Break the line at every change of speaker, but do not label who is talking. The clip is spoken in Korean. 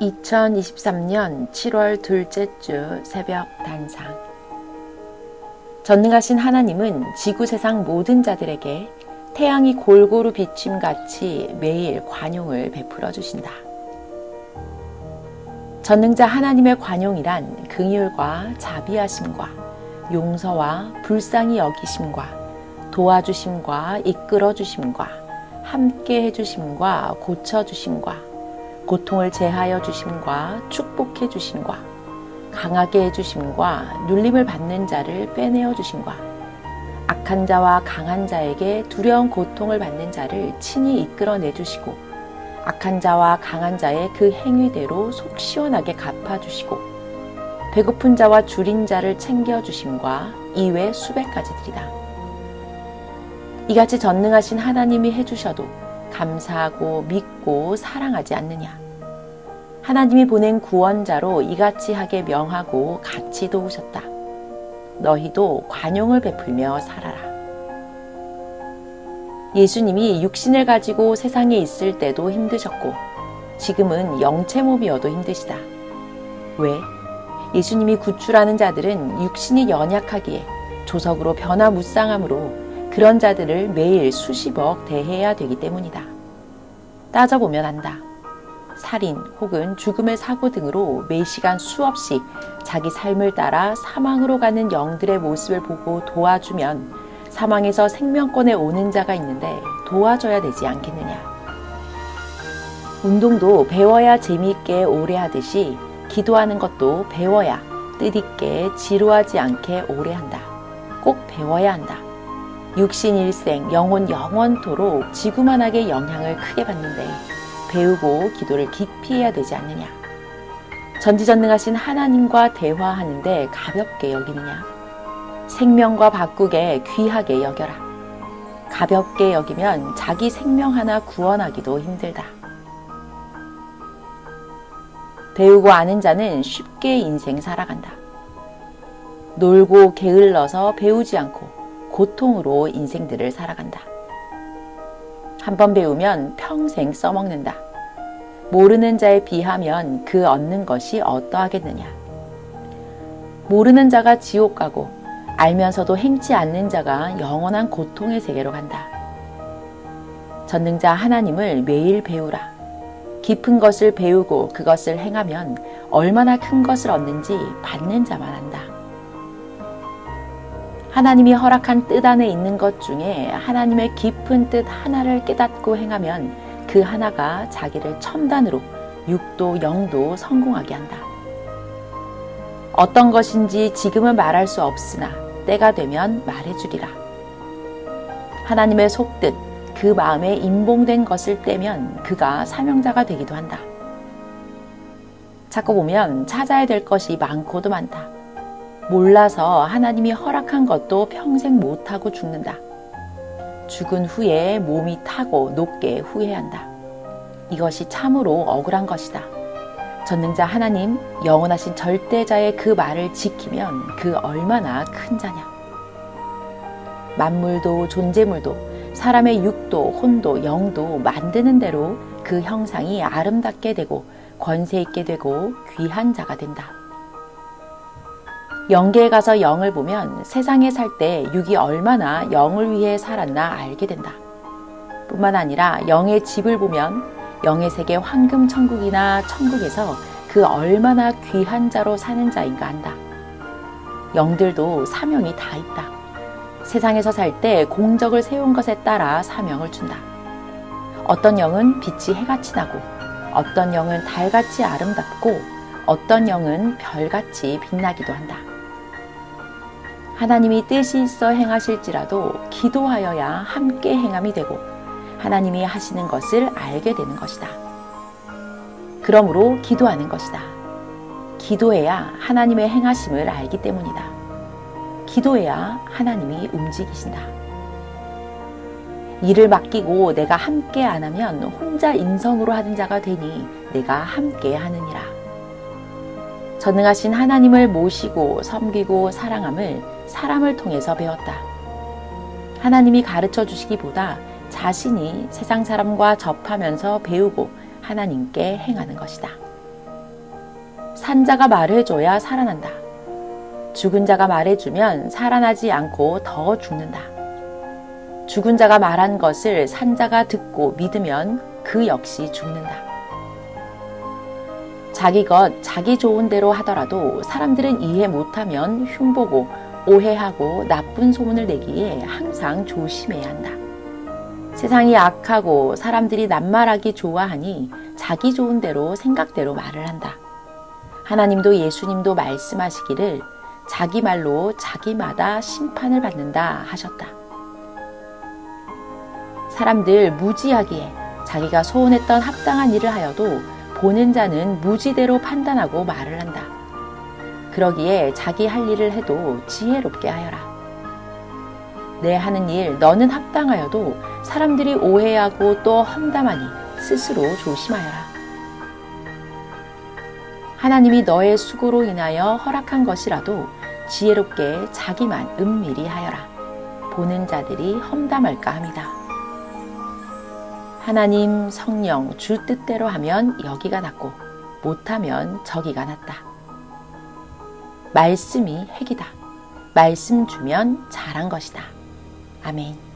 2023년 7월 둘째 주 새벽 단상. 전능하신 하나님은 지구 세상 모든 자들에게 태양이 골고루 비침 같이 매일 관용을 베풀어 주신다. 전능자 하나님의 관용이란 긍휼과 자비하심과 용서와 불쌍히 여기심과 도와주심과 이끌어 주심과 함께 해 주심과 고쳐 주심과 고통을 제하여 주심과 축복해 주심과 강하게 해 주심과 눌림을 받는 자를 빼내어 주심과 악한 자와 강한 자에게 두려운 고통을 받는 자를 친히 이끌어내 주시고 악한 자와 강한 자의 그 행위대로 속 시원하게 갚아 주시고 배고픈 자와 줄인 자를 챙겨 주심과 이외 수백 가지들이다. 이같이 전능하신 하나님이 해주셔도 감사하고 믿고 사랑하지 않느냐. 하나님이 보낸 구원자로 이같이 하게 명하고 같이 도우셨다. 너희도 관용을 베풀며 살아라. 예수님이 육신을 가지고 세상에 있을 때도 힘드셨고 지금은 영체 몸이어도 힘드시다. 왜? 예수님이 구출하는 자들은 육신이 연약하기에 조석으로 변화무쌍함으로 그런 자들을 매일 수십억 대해야 되기 때문이다. 따져보면 안다. 살인 혹은 죽음의 사고 등으로 매 시간 수없이 자기 삶을 따라 사망으로 가는 영들의 모습을 보고 도와주면 사망에서 생명권에 오는 자가 있는데 도와줘야 되지 않겠느냐. 운동도 배워야 재미있게 오래 하듯이 기도하는 것도 배워야 뜻있게 지루하지 않게 오래 한다. 꼭 배워야 한다. 육신 일생, 영혼 영원토록 지구만하게 영향을 크게 받는데 배우고 기도를 깊이 해야 되지 않느냐. 전지전능하신 하나님과 대화하는데 가볍게 여기느냐. 생명과 바꾸게 귀하게 여겨라. 가볍게 여기면 자기 생명 하나 구원하기도 힘들다. 배우고 아는 자는 쉽게 인생 살아간다. 놀고 게을러서 배우지 않고 고통으로 인생들을 살아간다. 한 번 배우면 평생 써먹는다. 모르는 자에 비하면 그 얻는 것이 어떠하겠느냐. 모르는 자가 지옥 가고 알면서도 행치 않는 자가 영원한 고통의 세계로 간다. 전능자 하나님을 매일 배우라. 깊은 것을 배우고 그것을 행하면 얼마나 큰 것을 얻는지 받는 자만 안다. 하나님이 허락한 뜻 안에 있는 것 중에 하나님의 깊은 뜻 하나를 깨닫고 행하면 그 하나가 자기를 첨단으로 육도 영도 성공하게 한다. 어떤 것인지 지금은 말할 수 없으나 때가 되면 말해주리라. 하나님의 속뜻, 그 마음에 임봉된 것을 떼면 그가 사명자가 되기도 한다. 찾고 보면 찾아야 될 것이 많고도 많다. 몰라서 하나님이 허락한 것도 평생 못하고 죽는다. 죽은 후에 몸이 타고 높게 후회한다. 이것이 참으로 억울한 것이다. 전능자 하나님, 영원하신 절대자의 그 말을 지키면 그 얼마나 큰 자냐. 만물도 존재물도 사람의 육도, 혼도, 영도 만드는 대로 그 형상이 아름답게 되고 권세 있게 되고 귀한 자가 된다. 영계에 가서 영을 보면 세상에 살 때 육이 얼마나 영을 위해 살았나 알게 된다. 뿐만 아니라 영의 집을 보면 영의 세계 황금 천국이나 천국에서 그 얼마나 귀한 자로 사는 자인가 한다. 영들도 사명이 다 있다. 세상에서 살 때 공적을 세운 것에 따라 사명을 준다. 어떤 영은 빛이 해같이 나고, 어떤 영은 달같이 아름답고, 어떤 영은 별같이 빛나기도 한다. 하나님이 뜻이 있어 행하실지라도 기도하여야 함께 행함이 되고 하나님이 하시는 것을 알게 되는 것이다. 그러므로 기도하는 것이다. 기도해야 하나님의 행하심을 알기 때문이다. 기도해야 하나님이 움직이신다. 일을 맡기고 내가 함께 안 하면 혼자 인성으로 하는 자가 되니 내가 함께 하느니라. 전능하신 하나님을 모시고 섬기고 사랑함을 사람을 통해서 배웠다. 하나님이 가르쳐 주시기보다 자신이 세상 사람과 접하면서 배우고 하나님께 행하는 것이다. 산 자가 말해줘야 살아난다. 죽은 자가 말해주면 살아나지 않고 더 죽는다. 죽은 자가 말한 것을 산 자가 듣고 믿으면 그 역시 죽는다. 자기 것, 자기 좋은 대로 하더라도 사람들은 이해 못하면 흉보고 오해하고 나쁜 소문을 내기에 항상 조심해야 한다. 세상이 악하고 사람들이 낱말하기 좋아하니 자기 좋은 대로 생각대로 말을 한다. 하나님도 예수님도 말씀하시기를 자기 말로 자기마다 심판을 받는다 하셨다. 사람들 무지하기에 자기가 소원했던 합당한 일을 하여도 보는 자는 무지대로 판단하고 말을 한다. 그러기에 자기 할 일을 해도 지혜롭게 하여라. 내 하는 일 너는 합당하여도 사람들이 오해하고 또 험담하니 스스로 조심하여라. 하나님이 너의 수고로 인하여 허락한 것이라도 지혜롭게 자기만 은밀히 하여라. 보는 자들이 험담할까 합니다. 하나님 성령 주 뜻대로 하면 여기가 낫고 못하면 저기가 낫다. 말씀이 핵이다. 말씀 주면 잘한 것이다. 아멘.